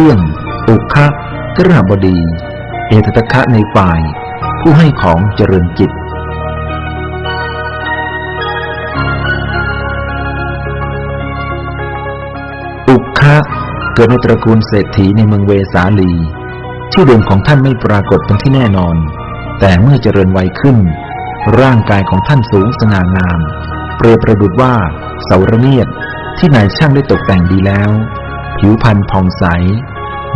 เรื่องอุคะกระบดี เอตตะคะในฝ่าย ผู้ให้ของเจริญจิต อุคะเกิดในตระกูลเศรษฐีในเมืองเวสาลี ชื่อเดิมของท่านไม่ปรากฏเป็นที่แน่นอน แต่เมื่อเจริญวัยขึ้น ร่างกายของท่านสูงสง่างาม เปรียบประดุดว่าเสาระเนียดที่นายช่างได้ตกแต่งดีแล้ว ผิวพรรณผ่องใส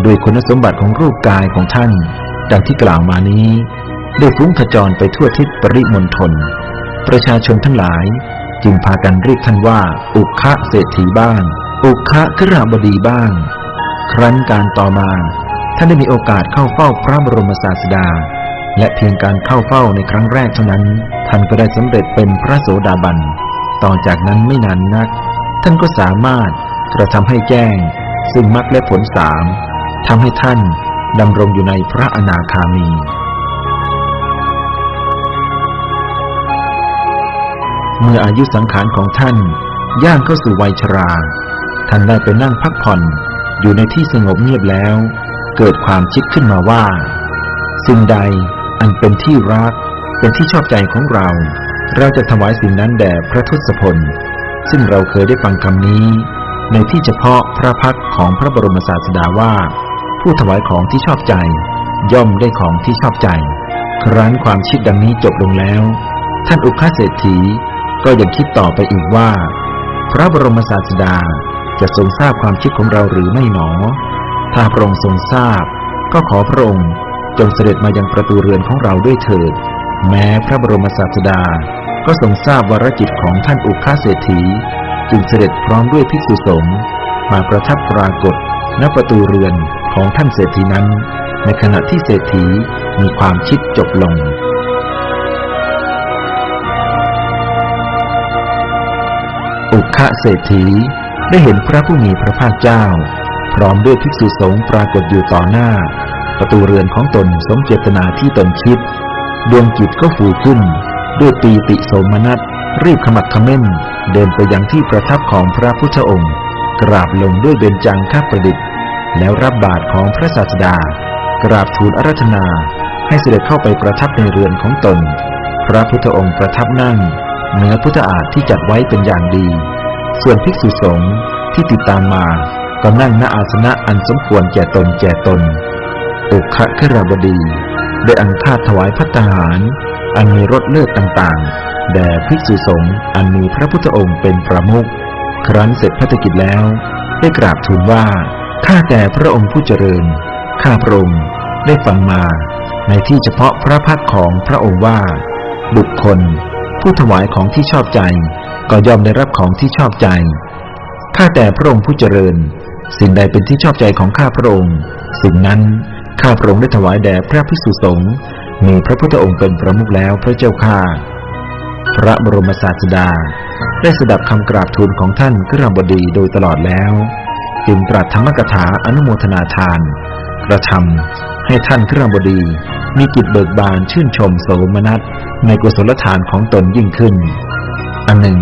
โดวยคุณสมบัติของรูปกายของท่าน ดังที่กล่าวมานี้ ได้ฟุ้งขจรไปทั่วทิศปริมณฑลประชาชนทั้งหลาย จึงพากันเรียกท่านว่า อุคะเศรษฐีบ้าง อุคะกระบดีบ้าง ครั้นการต่อมา ท่านได้มีโอกาสเข้าเฝ้าพระบรมศาสดา และเพียงการเข้าเฝ้าในครั้งแรกเท่านั้น ท่านก็ได้สำเร็จเป็นพระโสดาบัน ต่อจากนั้นไม่นานนัก ท่านก็สามารถกระทำให้แจ้ง ซึ่งมรรคและผลสามทำให้ท่านดำรงอยู่ในพระอนาคามี เมื่ออายุสังขารของท่านย่างเข้าสู่วัยชรา ท่านได้ไปนั่งพักผ่อนอยู่ในที่สงบเงียบแล้ว เกิดความคิดขึ้นมาว่า สิ่งใดอันเป็นที่รัก เป็นที่ชอบใจของเรา เราจะถวายสิ่งนั้นแด่พระทศพล ซึ่งเราเคยได้ฟังคำนี้ ในที่เฉพาะพระพักของพระบรมศาสดาว่า ผู้ถวายของที่ชอบใจ ย่อมได้ของที่ชอบใจ ครั้นความคิดดังนี้จบลงแล้ว ท่านอุคาเศรษฐีก็ยังคิดต่อไปอีกว่า พระบรมศาสดาจะทรงทราบความคิดของเราหรือไม่หนอ ถ้าพระองค์ทรงทราบ ก็ขอพระองค์จงเสด็จมายังประตูเรือนของเราด้วยเถิด แม้พระบรมศาสดาก็ทรงทราบวรกิจของท่านอุคาเศรษฐี จึงเสด็จพร้อมด้วยภิกษุสงฆ์มาประทับปรากฏณประตูเรือนของท่านเศรษฐีนั้น ในขณะที่เศรษฐีมีความคิดจบลง อุคะเศรษฐีได้เห็นพระผู้มีพระภาคเจ้า พร้อมด้วยภิกษุสงฆ์ปรากฏอยู่ต่อหน้า ประตูเรือนของตนสมเจตนาที่ตนคิด ดวงจิตก็ฟูขึ้น ด้วยปีติโสมนัสรีบขมักขม้น เดินไปยังที่ประทับของพระพุทธองค์ กราบลงด้วยเบญจังคประดิษฐ์ แล้วรับบาทของพระศาสดา กราบทูลอารัธนา ให้เสด็จเข้าไปประทับในเรือนของตน พระพุทธองค์ประทับนั่งเหนือพุทธอาฏที่จัดไว้เป็นอย่างดี ส่วนภิกษุสงฆ์ที่ติดตามมาก็นั่งณอาสนะอันสมควรแก่ตนแก่ตนอุคะครบดี ได้อังคาถวายพัตหาร อันมีรสเลือดต่างๆ แด่ภิกษุสงฆ์อันมีพระพุทธองค์เป็นประมุขครั้นเสร็จพัฒกิจแล้ว ได้กราบทูลว่า ข้าแต่พระองค์ผู้เจริญ ข้าพระองค์ได้ฟังมาในที่เฉพาะพระพักของพระองค์ว่า บุคคล ผู้ถวายของที่ชอบใจ ก็ยอมได้รับของที่ชอบใจ ข้าแต่พระองค์ผู้เจริญ สิ่งใดเป็นที่ชอบใจของข้าพระองค์ สิ่งนั้นข้าพระองค์ได้ถวายแด่พระภิกษุสงฆ์มีพระพุทธองค์เป็นประมุขแล้วพระเจ้าข้า พระบรมศาสดา ได้สดับคำกราบทูลของท่านกระบดีโดยตลอดแล้ว จึงตรัสธรรมกถาอนุโมทนาทาน กระทำให้ท่านกระบดีมีกิจเบิกบานชื่นชมโสมนัสในกุศลทานของตนยิ่งขึ้น อันหนึ่ง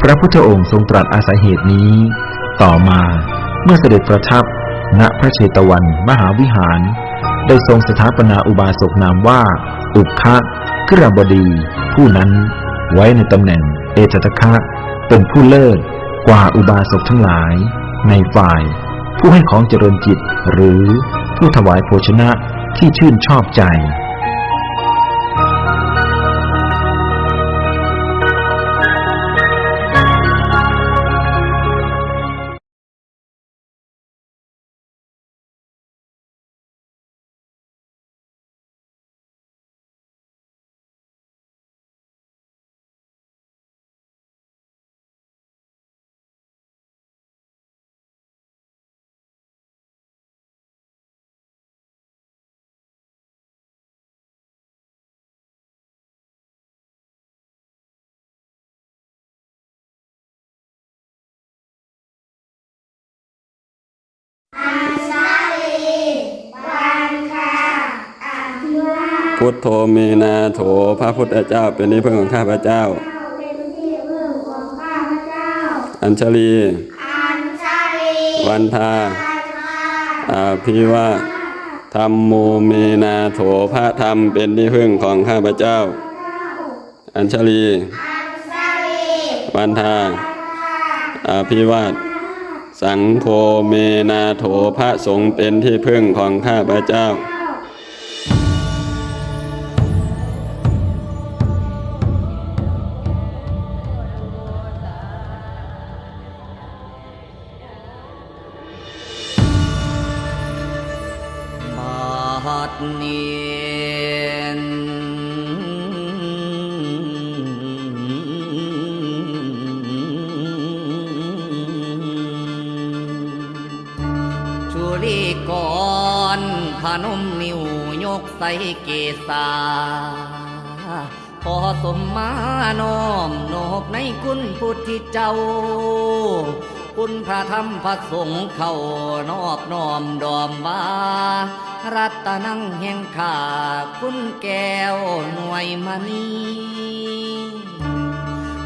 พระพุทธองค์ทรงตรัสอาศัยเหตุนี้ ต่อมาเมื่อเสด็จประทับ ณพระเชตวัน มหาวิหาร ได้ทรงสถาปนาอุบาสกนามว่า อุคคะกระบดี ผู้นั้น ไว้ในตำแหน่งเอจตะคะเป็นผู้เลิศกว่าอุบาสกทั้งหลาย ในฝ่าย ผู้ให้ของเจริญจิตหรือผู้ถวายโภชนะที่ชื่นชอบใจ พุทโธเมนาโถพระพุทธเจ้าเป็นที่พึ่งของข้าพเจ้าเป็นที่พึ่งของข้าพเจ้าอัญชลีอัญชลี วันทาอาทาอาภิวาธรรมโมเมนาโถพระธรรมเป็นที่พึ่งของข้าพเจ้า อัญชลี วันทาอาภิวาท สังโฆเมนาโถพระสงฆ์เป็นที่พึ่งของข้าพเจ้าบัดนี้ ชุลีก่อนพนมนิ้วยกใส่เกษาพอสมมาน้อมโนบในคุณพุทธเจ้า คุณพระธรรมพระสงฆ์เข้านอบน้อมดอมว่ารัตนังแห่งข้าคุณแก้วหน่วยมณี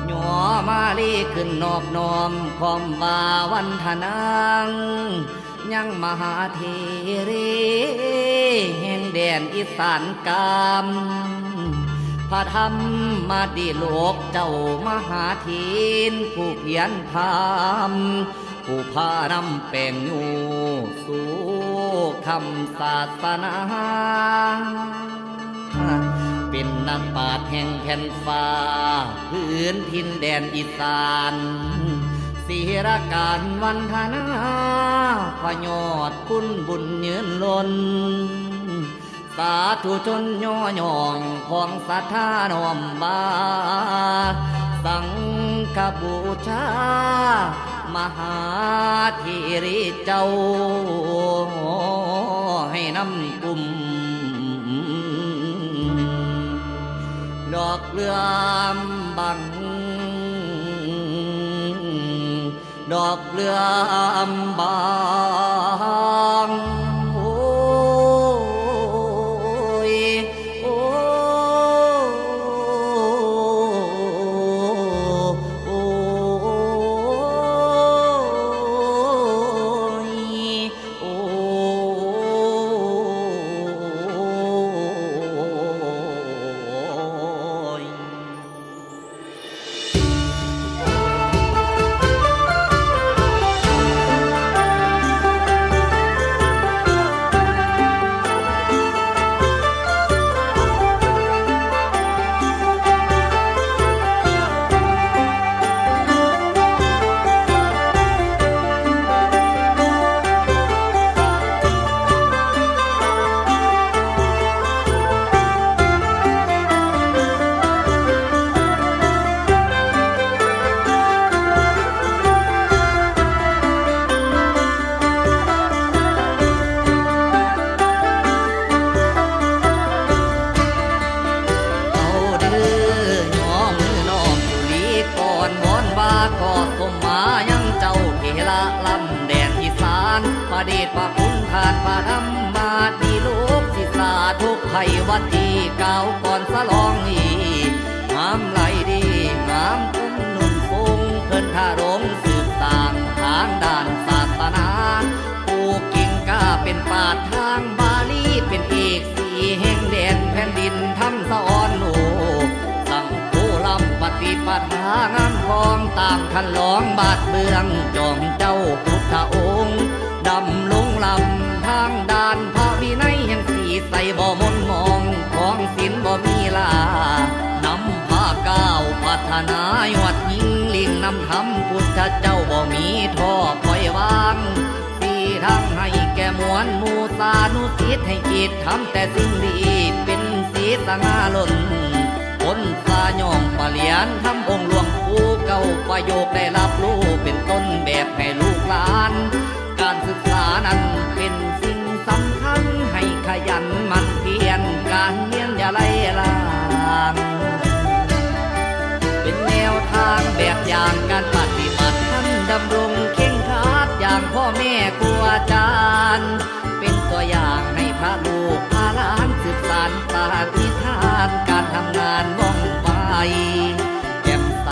หย่อมาลีขึ้นนอบน้อมคอมบาวันทนัง ยังมหาเทเรแห่งแดนอีสานกามพระธรรมมาดีโลกเจ้ามหาทินผู้เพียรพามผู้พานำแป่งอยู่สู่คำศาสนา เป็นนักปราชญ์แห่งแผ่นฟ้า พื้นทินแดนอีสาน ศิรการวันธนาพยอดคุณบุญยืนล้น สาธุชนย่อหยองของศรัทธาน้อมบา สังฆบูชามหาธีริเจ้า ให้นำกลุ่มดอกเรือมบัง ดอกเรือมบา ทุกไขวัดดีเก่าก่อนสลองอีงามไหลดีงามคุ้มนุ่นฟงเพิ่นท่ารงสืบสร้างทางด้านศาสนาผู้กิ่งก้าเป็นปาดทางบาลีเป็นเอกสีแห่งแดนแผ่นดินทำสะออนโลกสั่งโคลำปฏิปทางามคองตามคันลองบาดเบืองจอมเจ้าพุทธองค์ดำลงลำทางด้านพระวินัยยัง ใส่บ่มนมองของศิลบ่มีลานำผ้าก้าวพัฒนายวัดยิงลิงนำทำพุทธเจ้าบ่มีท่อปล่อยวางสีทำให้แก่มวลมูสานุสิทธิ์ให้กิจทำแต่สิ่งดีเป็นสีสง่าล้นคนสายองปะเหลียนทำองค์หลวงปู่เก่าประโยคได้รับรู้เป็นต้นแบบให้ลูกหลาน การศึกษานั้นเป็น มันเพียรการเรียนอย่าไล่ลางเป็นแนวทางแบบอย่างการปฏิบัติท่านดำรงเข่งครัดอย่างพ่อแม่ครูอาจารย์ เป็นตัวอย่างให้พระลูกพาหลานสืบสานปฏิทานการทำงานว่องไวแจ่มใส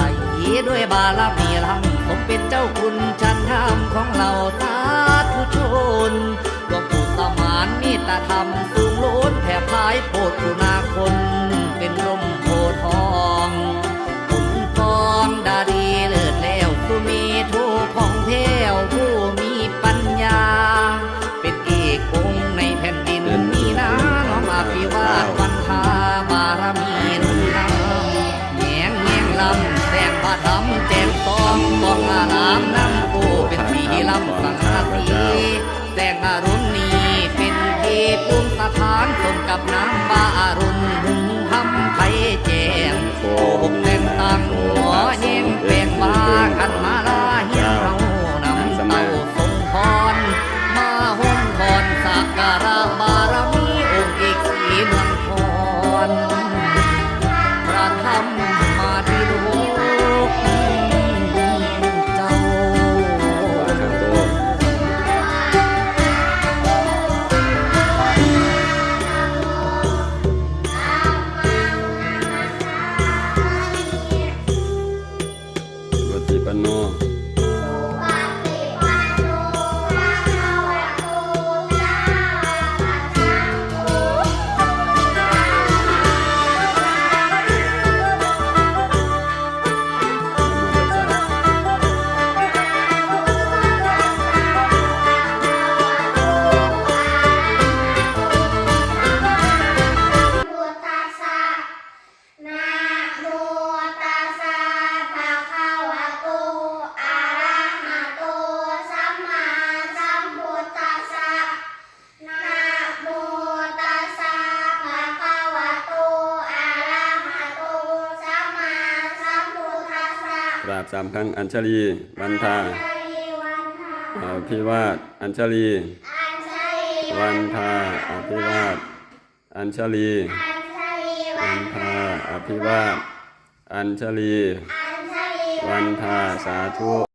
ด้วยบารมีลำสมเป็นเจ้าคุณชันธรรมของเรา ดำแจงตองตองอารามน้ำโูเป็นสีลำสังกะสีแตงอารุณนี้เป็นเทพภูมิสถานสมกับน้ำบาอารุณ ราบสามครั้งอัญชลีวันทาอภิวาทอัญชลี วันทาอภิวาทอัญชลีวันทาอภิวาทอัญชลี วันทาสาธุ